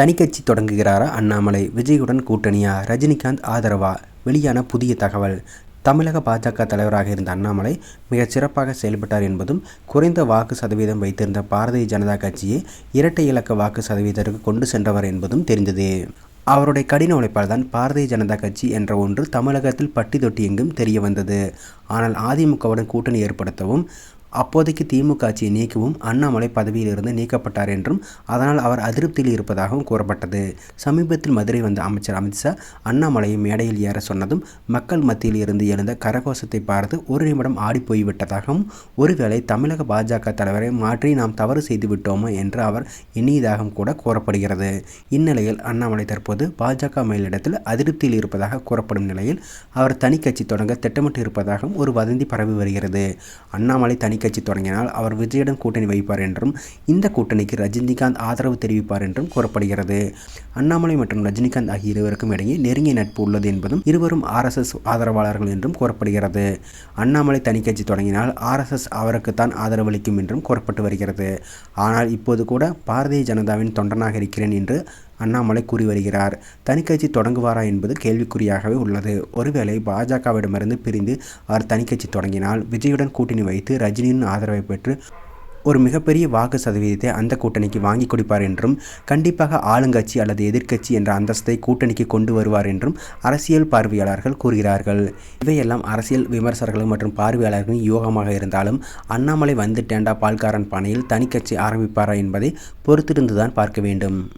தனிக்கட்சி தொடங்குகிறாரா அண்ணாமலை? விஜயுடன் கூட்டணியா? ரஜினிகாந்த் ஆதரவா? வெளியான புதிய தகவல். தமிழக பாஜக தலைவராக இருந்த அண்ணாமலை மிகச் சிறப்பாக செயல்பட்டார் என்பதும் குறைந்த வாக்கு சதவீதம் வைத்திருந்த பாரதிய ஜனதா கட்சியை இரட்டை இலக்க வாக்கு சதவீதத்திற்கு கொண்டு சென்றவர் என்பதும் தெரிந்தது. அவருடைய கடின உழைப்பால் தான் பாரதிய ஜனதா கட்சி என்ற ஒன்று தமிழகத்தில் பட்டி தொட்டி எங்கும் தெரிய வந்தது. ஆனால் அதிமுகவுடன் கூட்டணி ஏற்படுத்தவும் அப்போதைக்கு திமுக ஆட்சியை நீக்கவும் அண்ணாமலை பதவியிலிருந்து நீக்கப்பட்டார் என்றும் அதனால் அவர் அதிருப்தியில் இருப்பதாகவும் கூறப்பட்டது. சமீபத்தில் மதுரை வந்த அமைச்சர் அமித்ஷா அண்ணாமலையை மேடையில் ஏற சொன்னதும் மக்கள் மத்தியில் இருந்து எழுந்த கரகோஷத்தை பார்த்து ஒரு நிமிடம் ஆடிப்போய் விட்டதாகவும் ஒருவேளை தமிழக பாஜக தலைவரை மாற்றி நாம் தவறு செய்து விட்டோமோ என்று அவர் எண்ணியதாகவும் கூட கூறப்படுகிறது. இந்நிலையில் அண்ணாமலை தற்போது பாஜக மேலிடத்தில் அதிருப்தியில் இருப்பதாக கூறப்படும் நிலையில் அவர் தனி கட்சி தொடங்க திட்டமிட்டு இருப்பதாகவும் ஒரு வதந்தி பரவி வருகிறது. அண்ணாமலை தனி கட்சி தொடங்கினால் அவர் விஜயுடன் கூட்டணி வைப்பார் என்றும் இந்த கூட்டணிக்கு ரஜினிகாந்த் ஆதரவு தெரிவிப்பார் என்றும் கூறப்படுகிறது. அண்ணாமலை மற்றும் ரஜினிகாந்த் ஆகிய இருவருக்கும் இடையே நெருங்கிய நட்பு உள்ளது என்பதும் இருவரும் ஆர்எஸ்எஸ் ஆதரவாளர்கள் என்றும் கூறப்படுகிறது. அண்ணாமலை தனி கட்சி தொடங்கினால் ஆர்எஸ்எஸ் அவருக்குத்தான் ஆதரவளிக்கும் என்றும் கூறப்பட்டு வருகிறது. ஆனால் இப்போது கூட பாரதிய ஜனதாவின் தொண்டனாக இருக்கிறேன் என்று அண்ணாமலை கூறி வருகிறார் தனிக்கட்சி தொடங்குவாரா என்பது கேள்விக்குறியாகவே உள்ளது. ஒருவேளை பாஜகவிடமிருந்து பிரிந்து அவர் தனிக்கட்சி தொடங்கினால் விஜயுடன் கூட்டணி வைத்து ரஜினியின் ஆதரவை பெற்று ஒரு மிகப்பெரிய வாக்கு சதவீதத்தை அந்த கூட்டணிக்கு வாங்கி கொடுப்பார் என்றும் கண்டிப்பாக ஆளுங்கட்சி அல்லது எதிர்க்கட்சி என்ற அந்தஸ்தை கூட்டணிக்கு கொண்டு வருவார் என்றும் அரசியல் பார்வையாளர்கள் கூறுகிறார்கள். இவையெல்லாம் அரசியல் விமர்சகர்கள் மற்றும் பார்வையாளர்களின் யோகமாக இருந்தாலும் அண்ணாமலை வந்துட்டேண்டா பால்காரன் பானையில் தனிக்கட்சி ஆரம்பிப்பாரா என்பதை பொறுத்திருந்துதான் பார்க்க வேண்டும்.